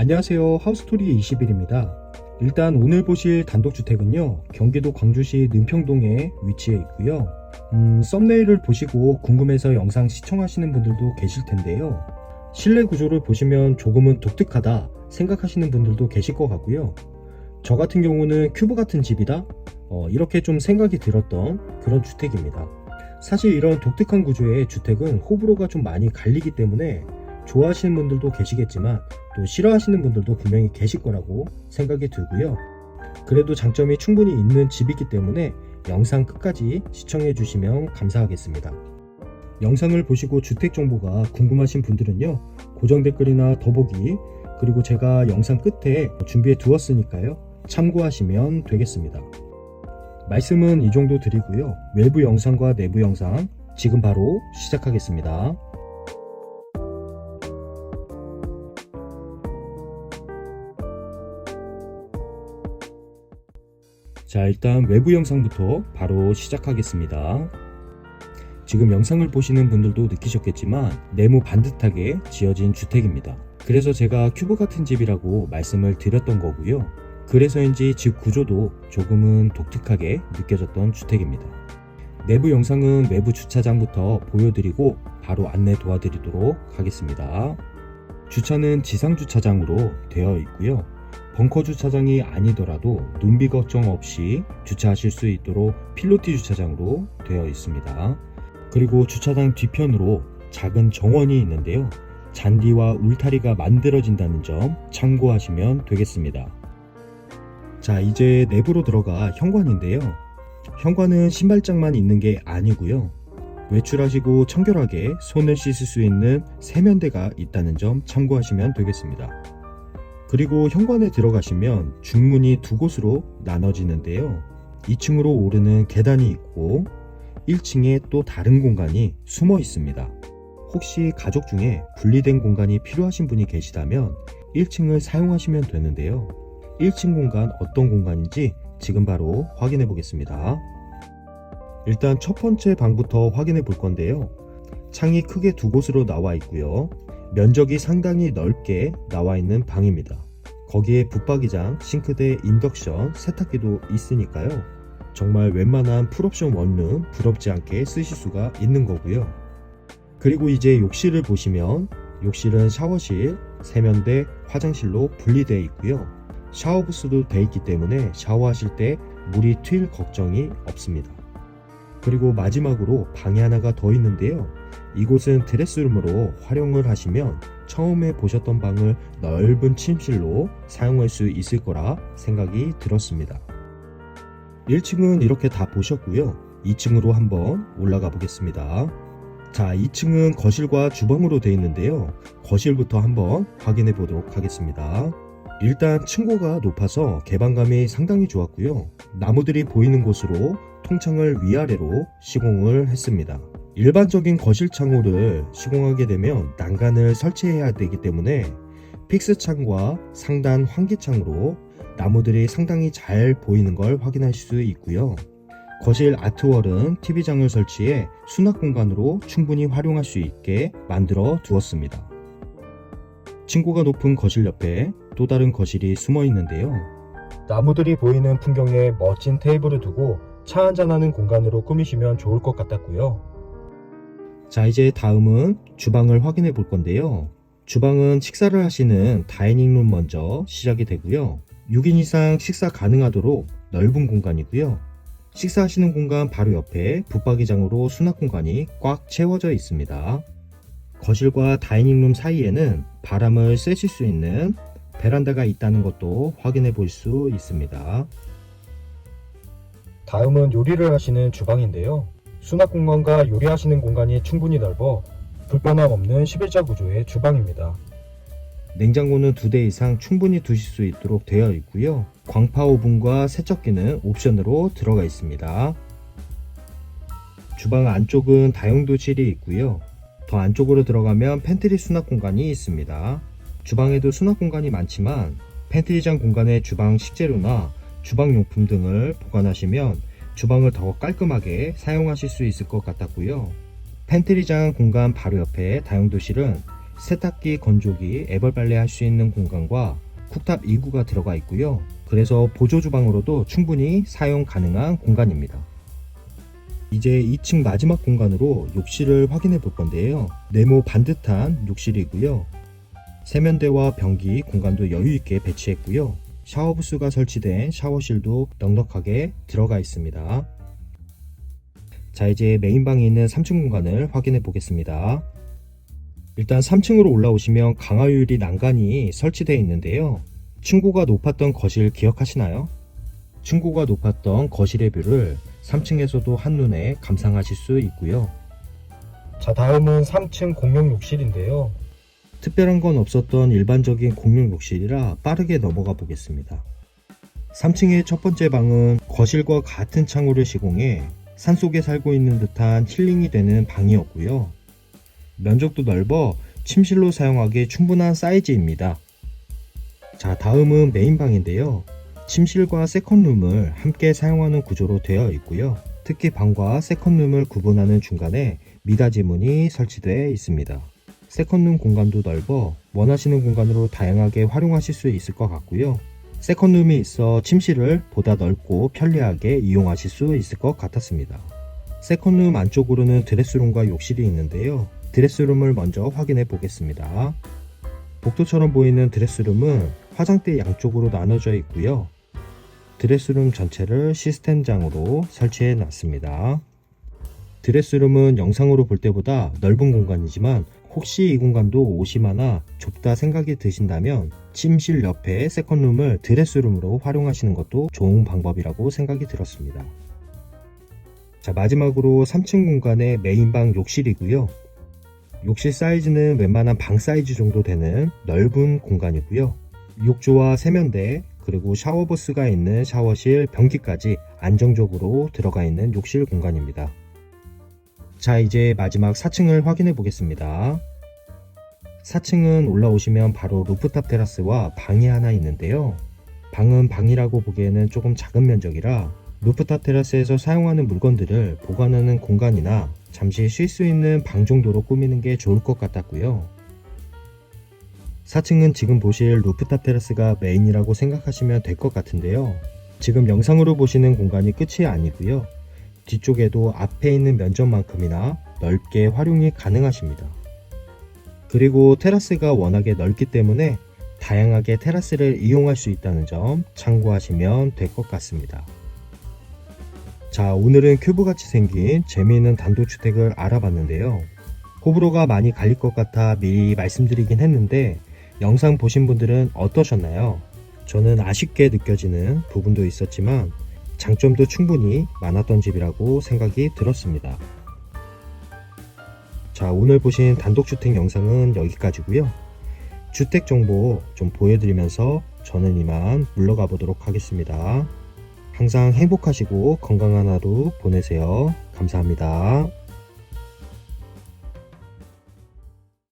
안녕하세요. 하우스토리 20일입니다. 일단 오늘 보실 단독주택은요, 경기도 광주시 능평동에 위치해 있고요. 음, 썸네일을 보시고 궁금해서 영상 시청하시는 분들도 계실 텐데요. 실내 구조를 보시면 조금은 독특하다 생각하시는 분들도 계실 것 같고요. 저 같은 경우는 큐브 같은 집이다? 어, 이렇게 좀 생각이 들었던 그런 주택입니다. 사실 이런 독특한 구조의 주택은 호불호가 좀 많이 갈리기 때문에 좋아하시는 분들도 계시겠지만 또 싫어하시는 분들도 분명히 계실 거라고 생각이 들고요. 그래도 장점이 충분히 있는 집이기 때문에 영상 끝까지 시청해 주시면 감사하겠습니다. 영상을 보시고 주택 정보가 궁금하신 분들은요. 고정 댓글이나 더보기 그리고 제가 영상 끝에 준비해 두었으니까요. 참고하시면 되겠습니다. 말씀은 이 정도 드리고요. 외부 영상과 내부 영상 지금 바로 시작하겠습니다. 자, 일단 외부 영상부터 바로 시작하겠습니다. 지금 영상을 보시는 분들도 느끼셨겠지만 네모 반듯하게 지어진 주택입니다. 그래서 제가 큐브 같은 집이라고 말씀을 드렸던 거고요. 그래서인지 집 구조도 조금은 독특하게 느껴졌던 주택입니다. 내부 영상은 외부 주차장부터 보여드리고 바로 안내 도와드리도록 하겠습니다. 주차는 지상 주차장으로 되어 있고요. 벙커 주차장이 아니더라도 눈비 걱정 없이 주차하실 수 있도록 필로티 주차장으로 되어 있습니다. 그리고 주차장 뒤편으로 작은 정원이 있는데요. 잔디와 울타리가 만들어진다는 점 참고하시면 되겠습니다. 자, 이제 내부로 들어가 현관인데요. 현관은 신발장만 있는 게 아니고요. 외출하시고 청결하게 손을 씻을 수 있는 세면대가 있다는 점 참고하시면 되겠습니다. 그리고 현관에 들어가시면 중문이 두 곳으로 나눠지는데요. 2층으로 오르는 계단이 있고 1층에 또 다른 공간이 숨어 있습니다. 혹시 가족 중에 분리된 공간이 필요하신 분이 계시다면 1층을 사용하시면 되는데요. 1층 공간 어떤 공간인지 지금 바로 확인해 보겠습니다. 일단 첫 번째 방부터 확인해 볼 건데요. 창이 크게 두 곳으로 나와 있고요. 면적이 상당히 넓게 나와 있는 방입니다. 거기에 붙박이장, 싱크대, 인덕션, 세탁기도 있으니까요. 정말 웬만한 풀옵션 원룸 부럽지 않게 쓰실 수가 있는 거고요. 그리고 이제 욕실을 보시면 욕실은 샤워실, 세면대, 화장실로 분리되어 있고요. 샤워 부스도 되어 있기 때문에 샤워하실 때 물이 튈 걱정이 없습니다. 그리고 마지막으로 방이 하나가 더 있는데요. 이곳은 드레스룸으로 활용을 하시면 처음에 보셨던 방을 넓은 침실로 사용할 수 있을 거라 생각이 들었습니다. 1층은 이렇게 다 보셨고요. 2층으로 한번 올라가 보겠습니다. 자, 2층은 거실과 주방으로 되어 있는데요. 거실부터 한번 확인해 보도록 하겠습니다. 일단 층고가 높아서 개방감이 상당히 좋았고요. 나무들이 보이는 곳으로 통창을 위아래로 시공을 했습니다. 일반적인 거실 창호를 시공하게 되면 난간을 설치해야 되기 때문에 픽스 창과 상단 환기 창으로 나무들이 상당히 잘 보이는 걸 확인할 수 있고요. 거실 아트월은 TV장을 설치해 수납 공간으로 충분히 활용할 수 있게 만들어 두었습니다. 층고가 높은 거실 옆에 또 다른 거실이 숨어 있는데요. 나무들이 보이는 풍경에 멋진 테이블을 두고 차 한잔하는 공간으로 꾸미시면 좋을 것 같았고요. 자, 이제 다음은 주방을 확인해 볼 건데요. 주방은 식사를 하시는 다이닝룸 먼저 시작이 되고요. 6인 이상 식사 가능하도록 넓은 공간이고요. 식사하시는 공간 바로 옆에 붙박이장으로 수납 공간이 꽉 채워져 있습니다. 거실과 다이닝룸 사이에는 바람을 쐬실 수 있는 베란다가 있다는 것도 확인해 볼 수 있습니다. 다음은 요리를 하시는 주방인데요. 수납 공간과 요리하시는 공간이 충분히 넓어 불편함 없는 11자 구조의 주방입니다. 냉장고는 두 대 이상 충분히 두실 수 있도록 되어 있고요. 광파 오븐과 세척기는 옵션으로 들어가 있습니다. 주방 안쪽은 다용도실이 있고요. 더 안쪽으로 들어가면 팬트리 수납 공간이 있습니다. 주방에도 수납 공간이 많지만 팬트리장 공간에 주방 식재료나 주방 용품 등을 보관하시면 주방을 더 깔끔하게 사용하실 수 있을 것 같았고요. 팬트리장 공간 바로 옆에 다용도실은 세탁기, 건조기, 애벌 빨래 할 수 있는 공간과 쿡탑 2구가 들어가 있고요. 그래서 보조 주방으로도 충분히 사용 가능한 공간입니다. 이제 2층 마지막 공간으로 욕실을 확인해 볼 건데요. 네모 반듯한 욕실이고요. 세면대와 변기 공간도 여유 있게 배치했고요. 샤워 부스가 설치된 샤워실도 넉넉하게 들어가 있습니다. 자, 이제 메인방에 있는 3층 공간을 확인해 보겠습니다. 일단 3층으로 올라오시면 강화유리 난간이 설치되어 있는데요. 층고가 높았던 거실 기억하시나요? 층고가 높았던 거실의 뷰를 3층에서도 한눈에 감상하실 수 있고요. 자, 다음은 3층 공용 욕실인데요. 특별한 건 없었던 일반적인 공용 욕실이라 빠르게 넘어가 보겠습니다. 3층의 첫 번째 방은 거실과 같은 창호를 시공해 산속에 살고 있는 듯한 힐링이 되는 방이었고요. 면적도 넓어 침실로 사용하기 충분한 사이즈입니다. 자, 다음은 메인방인데요. 침실과 세컨룸을 함께 사용하는 구조로 되어 있고요. 특히 방과 세컨룸을 구분하는 중간에 미닫이 문이 설치되어 있습니다. 세컨룸 공간도 넓어 원하시는 공간으로 다양하게 활용하실 수 있을 것 같고요. 세컨룸이 있어 침실을 보다 넓고 편리하게 이용하실 수 있을 것 같았습니다. 세컨룸 안쪽으로는 드레스룸과 욕실이 있는데요. 드레스룸을 먼저 확인해 보겠습니다. 복도처럼 보이는 드레스룸은 화장대 양쪽으로 나눠져 있고요. 드레스룸 전체를 시스템장으로 설치해 놨습니다. 드레스룸은 영상으로 볼 때보다 넓은 공간이지만 혹시 이 공간도 옷이 많아 좁다 생각이 드신다면 침실 옆에 세컨룸을 드레스룸으로 활용하시는 것도 좋은 방법이라고 생각이 들었습니다. 자, 마지막으로 3층 공간의 메인방 욕실이고요. 욕실 사이즈는 웬만한 방 사이즈 정도 되는 넓은 공간이고요. 욕조와 세면대, 그리고 샤워부스가 있는 샤워실, 변기까지 안정적으로 들어가 있는 욕실 공간입니다. 자, 이제 마지막 4층을 확인해 보겠습니다. 4층은 올라오시면 바로 루프탑 테라스와 방이 하나 있는데요. 방은 방이라고 보기에는 조금 작은 면적이라 루프탑 테라스에서 사용하는 물건들을 보관하는 공간이나 잠시 쉴 수 있는 방 정도로 꾸미는 게 좋을 것 같았고요. 4층은 지금 보실 루프탑 테라스가 메인이라고 생각하시면 될 것 같은데요. 지금 영상으로 보시는 공간이 끝이 아니고요. 뒤쪽에도 앞에 있는 면적만큼이나 넓게 활용이 가능하십니다. 그리고 테라스가 워낙에 넓기 때문에 다양하게 테라스를 이용할 수 있다는 점 참고하시면 될 것 같습니다. 자, 오늘은 큐브같이 생긴 재미있는 단독주택을 알아봤는데요. 호불호가 많이 갈릴 것 같아 미리 말씀드리긴 했는데 영상 보신 분들은 어떠셨나요? 저는 아쉽게 느껴지는 부분도 있었지만 장점도 충분히 많았던 집이라고 생각이 들었습니다. 자, 오늘 보신 단독주택 영상은 여기까지고요. 주택 정보 좀 보여드리면서 저는 이만 물러가 보도록 하겠습니다. 항상 행복하시고 건강한 하루 보내세요. 감사합니다.